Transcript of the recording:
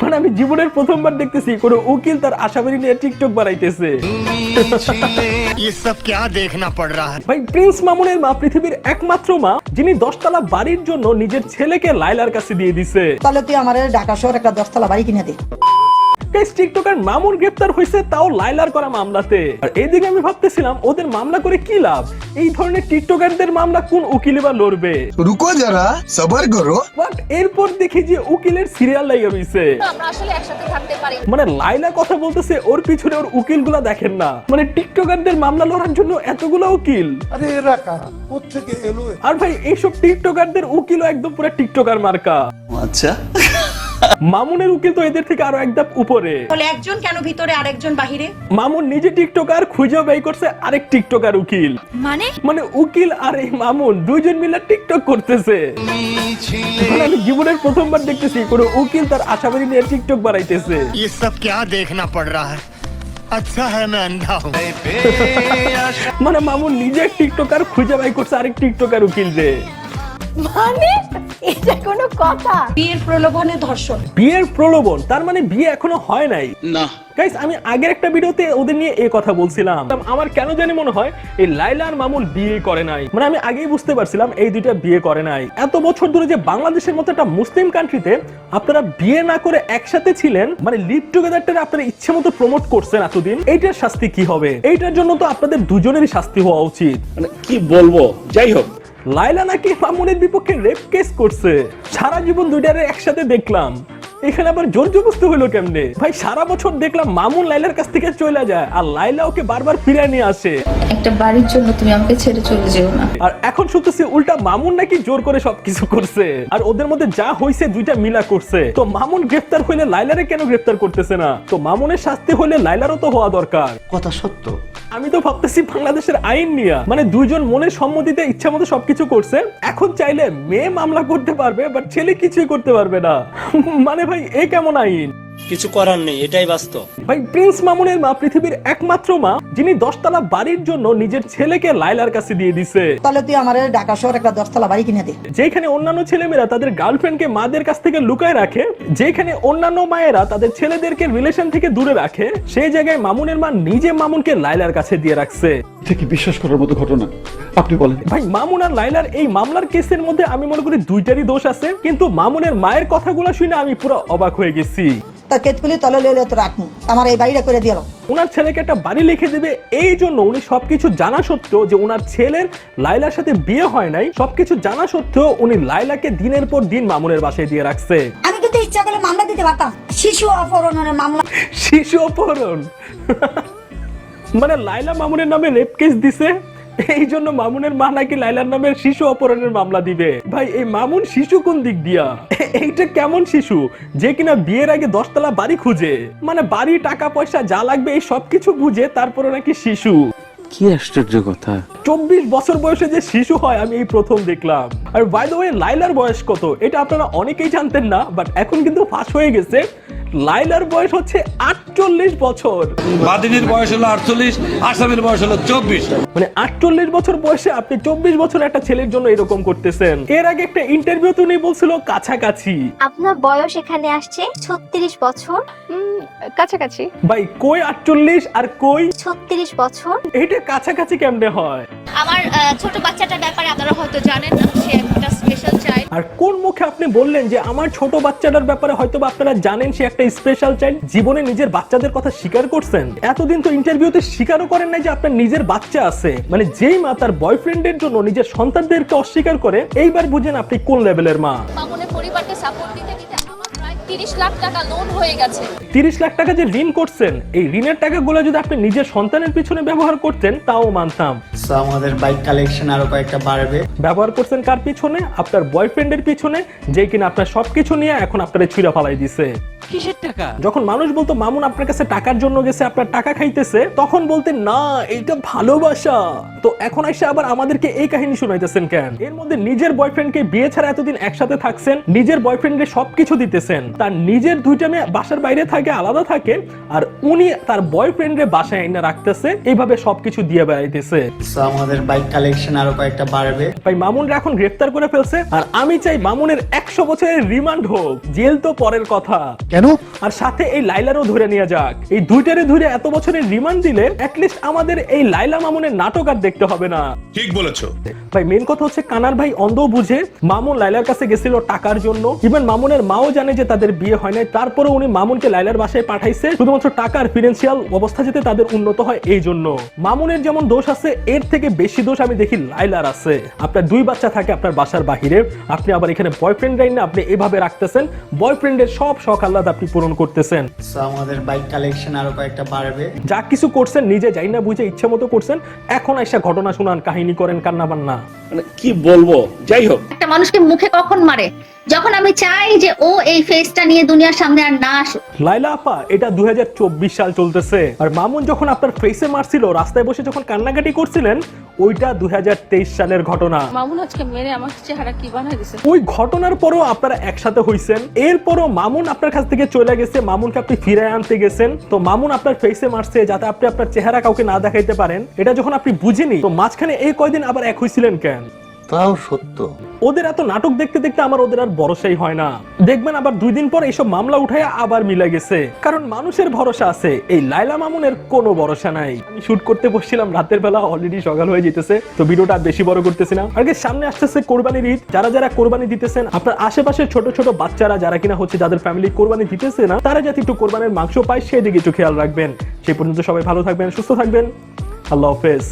মানে আমি জীবনের প্রথমবার দেখতেছি কোনো উকিল তার আসামি নিয়ে টিকটক বানাইতেছে। ভাই প্রিন্স মামুনের পৃথিবীর একমাত্র মা যিনি দশতলা বাড়ির জন্য নিজের ছেলেকে লাইলার কাছে দিয়ে দিছে। তাহলে তুই আমার ঢাকা শহর একটা দশতলা বাড়ি কিনে দে। গাইস টিকটকার মামুন গ্রেফতার হয়েছে তাও লাইলার করা মামলাতে। আর এইদিকে আমি ভাবতেছিলাম ওদের মামলা করে কি লাভ? এই ধরনের টিকটকারদের মামলা কোন উকিলে বা লড়বে? রুকো যারা সবার করো। বাট এরপর দেখি যে উকিলের সিরিয়াল লাগা হইছে মানে লাইলা কথা বলতেছে ওর পিছনে ওর উকিলগুলা দেখেন না। মানে টিকটকারদের মামলা লড়ার জন্য এতগুলো উকিল। আরে এরা কারা? এলো আর ভাই এইসব টিকটকারদের উকিলও একদম পুরো টিকটকার মার্কা। আচ্ছা। মামুনের উকিল তো এদের থেকে আরো একদম উপরে তাহলে একজন কেন ভিতরে আরেকজন বাহিরে মামুন নিজে টিকটকার খুঁজে বের করছে আরেক টিকটকার উকিল মানে মানে উকিল আর এই মামুন দুইজন মিলে টিকটক করতেছে মানে আমি জীবনের প্রথমবার দেখতেছি কোনো উকিল তার আসামি নিয়ে টিকটক বানাইতেছে ये सब क्या देखना पड़ रहा है अच्छा है मैं अंधा हूँ মানে মামুন নিজে টিকটকার খুঁজে বাই করছে আরেক টিকটকার উকিল রে মানে? এটা কোনো কথা। বিয়ের প্রলোভনে ধর্ষণ। বিয়ের প্রলোভন? তার মানে বিয়ে এখনও হয় নাই? না। গাইস আমি আগের একটা ভিডিওতে ওদের নিয়ে এই কথা বলছিলাম। আমার কেন জানি মনে হয় এই লাইলা আর মামুন বিয়ে করে নাই। মানে আমি আগেই বুঝতে পারছিলাম এই দুইটা বিয়ে করে নাই। এত বছর ধরে যে বাংলাদেশের মতো একটা মুসলিম কান্ট্রিতে আপনারা বিয়ে না করে একসাথে ছিলেন মানে লিভ টুগেদারটা আপনারা ইচ্ছে মতো প্রমোট করছেন এতদিন এইটার শাস্তি কি হবে? এইটার জন্য তো আপনাদের দুজনেরই শাস্তি হওয়া উচিত। মানে কি বলব? যাই হোক লাইলা নাকি মামুনের বিপক্ষে রেপ কেস করছে? সারা জীবন দুইটারে একসাথে দেখলাম। এখানে আবার জোর জবস্তি হলো কেমনে? ভাই সারা বছর দেখলাম মামুন লাইলার কাছ থেকে চলে যায় আর লাইলা ওকে বারবার ফিরে নিয়ে আসে। একটা বাড়ির জন্য তুমি আমাকে ছেড়ে চলে যেও না। আর এখন শুনতেছি উল্টা মামুন নাকি জোর করে সবকিছু করছে। আর ওদের মধ্যে যা হইছে দুইটা মিলা করছে। তো মামুন গ্রেফতার হইলে লাইলারে কেন গ্রেফতার করতেছে না? তো মামুনের শাস্তি হইলে লাইলারও তো হওয়া দরকার। কথা সত্য। আমি তো ভাবতেছি বাংলাদেশের আইন নিয়ে। মানে দুজন মনের সম্মতিতে ইচ্ছা মতো সবকিছু করছে। এখন চাইলে মেয়ে মামলা করতে পারবে বাট ছেলে কিছুই করতে পারবে না। মানে ভাই, এ কেমন আইন? কিছু করার নেই এটাই বাস্তব। ভাই প্রিন্স মামুনের মা পৃথিবীর একমাত্র মা যিনি দশতলা বাড়ির জন্য নিজের ছেলেকে লাইলার কাছে দিয়ে দিছে। তাহলে তুই আমার ঢাকা শহর একটা দশতলা বাড়ি কিনে দে। যেখানে অন্যান্য ছেলেমেয়েরা তাদের গার্লফ্রেন্ডকে মাদের কাছ থেকে লুকায় রাখে যেখানে অন্যান্য মায়েরা তাদের ছেলেদেরকে রিলেশন থেকে দূরে রাখে সেই জায়গায় মামুনের মা নিজে মামুনকে লাইলার কাছে দিয়ে রাখছে। এটা কি বিশ্বাস করার মতো ঘটনা? আপনি বলেন। ভাই মামুন আর লাইলার এই মামলার কেসের মধ্যে আমি মনে করি দুইটারই দোষ আছে কিন্তু মামুনের মায়ের কথাগুলো শুনে আমি পুরো অবাক হয়ে গেছি। তা কেতকুলি তলে লইলে তো রাখুন আমার এই বাড়িটা করে দিল ওনার ছেলেকে একটা বাড়ি লিখে দেবে এই জন্য উনি সবকিছু জানা সত্ত্বেও যে ওনার ছেলের লাইলার সাথে বিয়ে হয় নাই সবকিছু জানা সত্ত্বেও উনি লাইলাকে দিনের পর দিন মামুনের বাসায় দিয়ে রাখছে। আমি কিন্তু ইচ্ছা করলে মামলা দিতে পারতাম। শিশু অপহরণের মামলা। শিশু অপহরণ? মানে লাইলা মামুনের নামে রেপ কেস দিছে? এই জন্য মামুনের মা নাকি লাইলার নামে শিশু অপহরণের মামলা দিবে। ভাই এই মামুন শিশু কোন দিক দিয়া? এইটা কেমন শিশু যে কিনা বিয়ের আগে দশতলা বাড়ি খুঁজে? মানে বাড়ি টাকা পয়সা যা লাগবে এই সবকিছু বুঝে তারপরে নাকি শিশু। কি আশ্চর্য কথা। চব্বিশ বছর বয়সে যে শিশু হয় আমি এই প্রথম দেখলাম। আর বাই দ্য ওয়ে লাইলার বয়স কত? এটা আপনারা অনেকেই জানতেন না বাট এখন কিন্তু ফাঁস হয়ে গেছে। লাইলার বয়স হচ্ছে আটচল্লিশ বছর। বাদিনীর বয়স হলো আটচল্লিশ আসামের বয়স হলো চব্বিশ। মানে আটচল্লিশ বছর বয়সে আপনি চব্বিশ বছর একটা ছেলের জন্য এরকম করতেছেন। এর আগে একটা ইন্টারভিউ তো উনি বলছিল কাছাকাছি। আপনার বয়স এখানে আসছে ছত্রিশ বছর। কাছাকাছি। ভাই কই আটচল্লিশ আর কই? ছত্রিশ বছর। এইটা কাছাকাছি কেমনে হয়? আমার আহ, ছোট বাচ্চাটার ব্যাপারে আপনারা হয়তো জানেন না সে একটা স্পেশাল চাইল্ড আর কোন আপনি বললেন যে আমার ছোট বাচ্চাটার ব্যাপারে হয়তো আপনারা জানেন সে একটা স্পেশাল চাইল্ড জীবনে নিজের বাচ্চাদের কথা স্বীকার করছেন। এতদিন তো ইন্টারভিউতে স্বীকারও করেন নাই যে আপনার নিজের বাচ্চা আছে। মানে যেই মা তার বয়ফ্রেন্ডের জন্য নিজের সন্তানদেরকে অস্বীকার করে, এইবার বুঝেন আপনি কোন লেভেলের মা। পরিবারকে সাপোর্ট দিতে তিরিশ লাখ টাকা লোন হয়ে গেছে। তিরিশ লাখ টাকা যে ঋণ করছেন এই ঋণের টাকাগুলো যদি আপনি নিজের সন্তানের পিছনে ব্যবহার করতেন তাও মানতাম। আমাদের বাইক কালেকশন আরও কয়েকটা বাড়বে। ব্যবহার করছেন কার পিছনে? আপনার বয়ফ্রেন্ডের পিছনে যে কিনা আপনার সবকিছু নিয়ে এখন আপনার ছুঁড়া ফালাই দিছে। কিসের টাকা? যখন মানুষ বলতো মামুন আপনার কাছে টাকার জন্য গেছে আপনার টাকা খাইতেছে তখন বলতেন না এইটা ভালোবাসা। তো এখন এসে আবার আমাদেরকে এই কাহিনী শুনাইতেছেন কেন? এর মধ্যে নিজের বয়ফ্রেন্ডকে বিয়ে ছাড়া এতদিন একসাথে থাকছেন নিজের বয়ফ্রেন্ডকে সবকিছু দিতেছেন। তার নিজের দুইটা মেয়ে বাসার বাইরে থাকে আলাদা থাকে আর উনি তার বয়ফ্রেন্ডে বাসায় এনে রাখতেছে এইভাবে সবকিছু দিয়ে বেড়াইতেছে। আমাদের বাইক কালেকশন আরও কয়েকটা বাড়বে। ভাই মামুনরা এখন গ্রেফতার করে ফেলছে আর আমি চাই মামুনের একশো বছরের রিমান্ড হোক। জেল তো পরের কথা। কেন? আর সাথে এই লাইলারও ধরে নিয়ে যাক। এই দুইটারে ধরে এত বছরের রিমান্ড দিলে অ্যাটলিস্ট আমাদের এই লাইলা মামুনের নাটক আর দেখতে হবে না। ঠিক বলেছ। ভাই মেন কথা হচ্ছে কানার ভাই অন্ধ বুঝে মামুন লাইলার কাছে গেছিল টাকার জন্য। ইভেন মামুনের মাও জানে যে তাদের বিয়ে হয় নাই তারপরে উনি মামুনকে লাইলার বাসায় পাঠাইছে। শুধুমাত্র টাকার ফিনান্সিয়াল অবস্থা যাতে তাদের উন্নত হয় এই জন্য। মামুনের যেমন দোষ আছে এর থেকে বেশি দোষ আমি দেখি লাইলার আছে। আপনার দুই বাচ্চা থাকে আপনার বাসার বাহিরে আপনি আবার এখানে বয়ফ্রেন্ড রাইন না আপনি এভাবে রাখতেছেন। বয়ফ্রেন্ডের সব শখ আহ্লাদ আপনি পূরণ করতেছেন। আমাদের বাইক কালেকশন আরও কয়েকটা বাড়বে। যা কিছু করছেন নিজে যাই না বুঝে ইচ্ছে মতো করছেন এখন এসে ঘটনা শুনান কাহিনী করেন কান্না বান্না মানে কি বলব? যাই হোক। একটা মানুষকে মুখে কখন মারে? যখন আমি চাই যে ও এই ফেসটা নিয়ে দুনিয়ার সামনে আর না আসুক। লাইলা আপা এটা দুই সাল চলতেছে। আর মামুন যখন আপনার ফেসে মারছিল রাস্তায় বসে যখন কান্নাকাটি করছিলেন ওইটা দুই সালের ঘটনা। মামুন আজকে মেরে আমার চেহারা কি বানাই দিছে? ওই ঘটনার পরও আপনারা একসাথে হইছেন। এরপরও মামুন আপনার কাছ থেকে চলে গেছে মামুনকে আপনি ফিরে আনতে গেছেন। তো মামুন আপনার ফেসে মারছে যাতে আপনি আপনার চেহারা কাউকে না দেখাইতে পারেন। এটা যখন আপনি বুঝেনি তো মাঝখানে এই কয়দিন আবার এক হইছিলেন কেন? তাও সত্য। ওদের এত নাটক দেখতে দেখতে আমার ওদের আর ভরসাই হয় না। দেখবেন আবার দুই দিন পর এইসব মামলা উঠায় আবার মিলে গেছে। কারণ মানুষের ভরসা আছে, এই লাইলা মামুনের কোনো ভরসা নাই। আমি শুট করতে বসছিলাম, রাতের বেলা অলরেডি সকাল হয়ে যেতেছে, তো ভিডিওটা আর বেশি বড় করতেছি না। আগে সামনে আসতেছে কোরবানির ঈদ। যারা যারা কোরবানি দিতেছেন, আপনার আশেপাশে ছোট ছোট বাচ্চারা যারা কিনা হচ্ছে যাদের ফ্যামিলি কোরবানি দিতেছে না, তারা যাতে একটু কোরবানির মাংস পায়, সেদিকে একটু খেয়াল রাখবেন। সেই পর্যন্ত সবাই ভালো থাকবেন, সুস্থ থাকবেন। আল্লাহ হাফেজ।